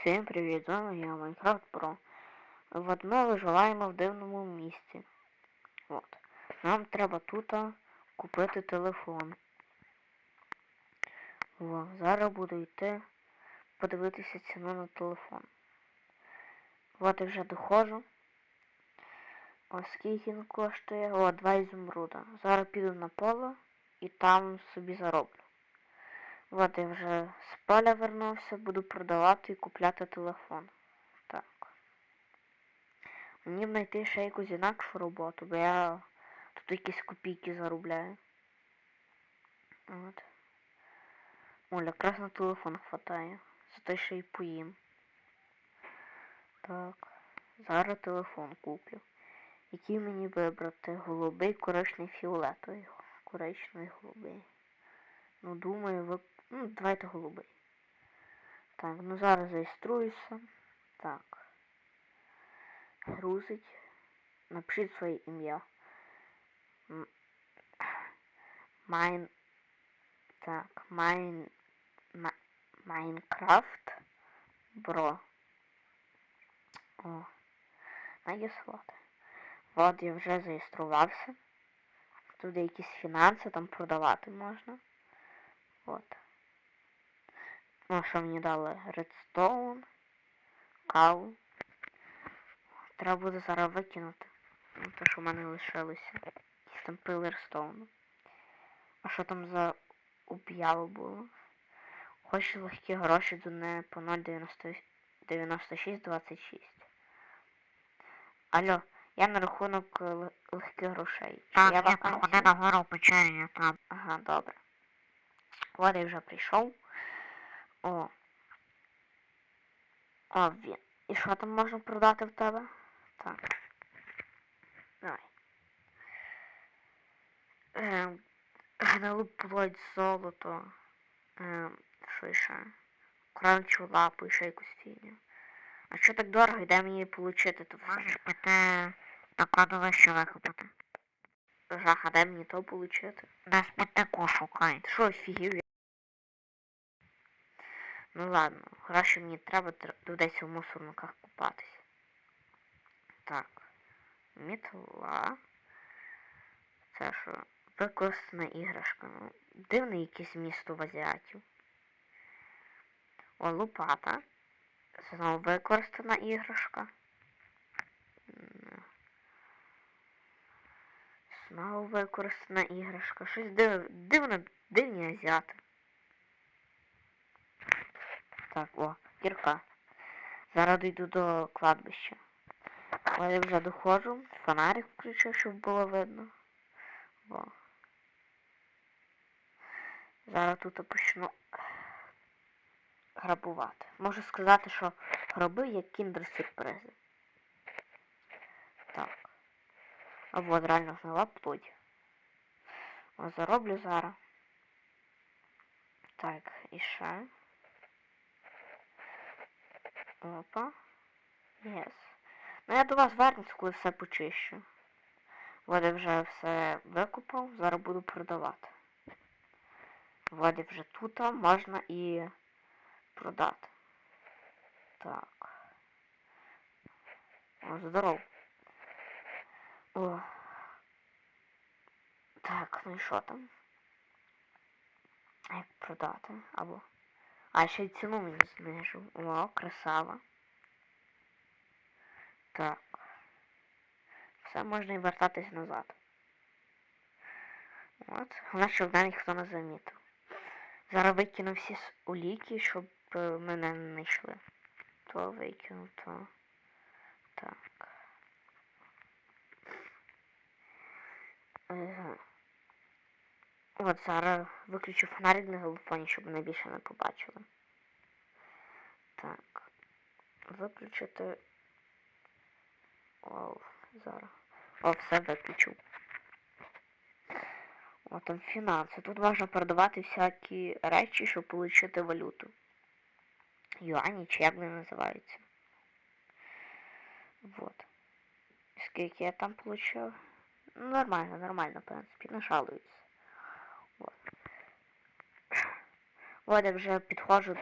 Всім привіт, з вами я Майнкрафт Про. От ми виживаємо в дивному місці. От. Нам треба тут купити телефон. О, зараз буду йти подивитися ціну на телефон. От я вже доходжу. Ось скільки він коштує. О, два ізумруда. Зараз піду на поле і там собі зароблю. От я вже з поля вернувся, буду продавати і купляти телефон. Так. Мені б знайти ще якусь інакшу роботу, бо я тут якісь копійки заробляю. От. О, якраз на телефон хватає. Зато ще й поїм. Так. Зараз телефон куплю. Який мені вибрати? Голубий, коричневий, фіолетовий. Коричневий, голубий. Ну, думаю, ви... Ну, давайте голубий. Так, ну зараз зареєструюся. Так. Грузить. Напишіть своє ім'я. Майн. Так, Майн. Майнкрафт. Бро. О. Надіслати. От я вже зареєструвався. Тут якісь фінанси, там продавати можна. От. Ну, що мені дали? Редстоун, каву. Треба буде зараз викинути. Ну, те, що в мене лишилося. Якісь там пили А що там за об'ява було? Хоче легкі гроші до не по 0,9626. Алло, я на рахунок е, легких грошей. Чи Так, я я проходи нагору в печері, там. Ага, добре. Я вже прийшов. О. О, він. І що там можна продати в тебе? Так. Давай. Ем, гнилу плоть, золото. Ем, що ще? Кроличу лапу і ще якусь фігню. А що так дорого, де мені получити то все? Можеш піти на кладовище викупити. А мені то получити? На смітнику шукай. Ти що, офігів? Ну ладно, гроші мені треба, тр- доведеться в мусорниках купатись. Так. Мітла. Це що? Використана іграшка. Ну, дивне якесь місто в азіатів. О, лопата. Знову використана іграшка. Знову використана іграшка. Щось див... дивно, дивні азіати. Так, о, кірка. Зараз дійду до кладбища. Але я вже доходжу. Фонарик включив, щоб було видно. О. Зараз тут почну грабувати. Можу сказати, що гроби як кіндер-сюрпризи. Так. А вот реально гнила плоть. О, зароблю зараз. Так, і ще. Опа. Єс. Ну я до вас вернусь, коли все почищу. Вот вже все викупав, зараз буду продавати. Вот вже тут можна і продати. Так. О, здоров. О. Так, ну і що там? Як продати? Або. А, ще й ціну мені знижу. О, красава. Так. Все можна і вертатись назад. От. Головне, щоб мене ніхто не замітив. Зараз викину всі уліки, щоб е, мене не знайшли. То викину, то. Так. Ага. От зараз виключу фонарик на телефоні, щоб мене більше не побачили. Так. Виключити. О, зараз. О, все виключу. О, там фінанси. Тут можна продавати всякі речі, щоб отримати валюту. Юані, чи як вони називаються. Вот. Скільки я там получив? Ну, нормально, нормально, в принципі, не жалуюсь. Вот. Вот я вже підходжу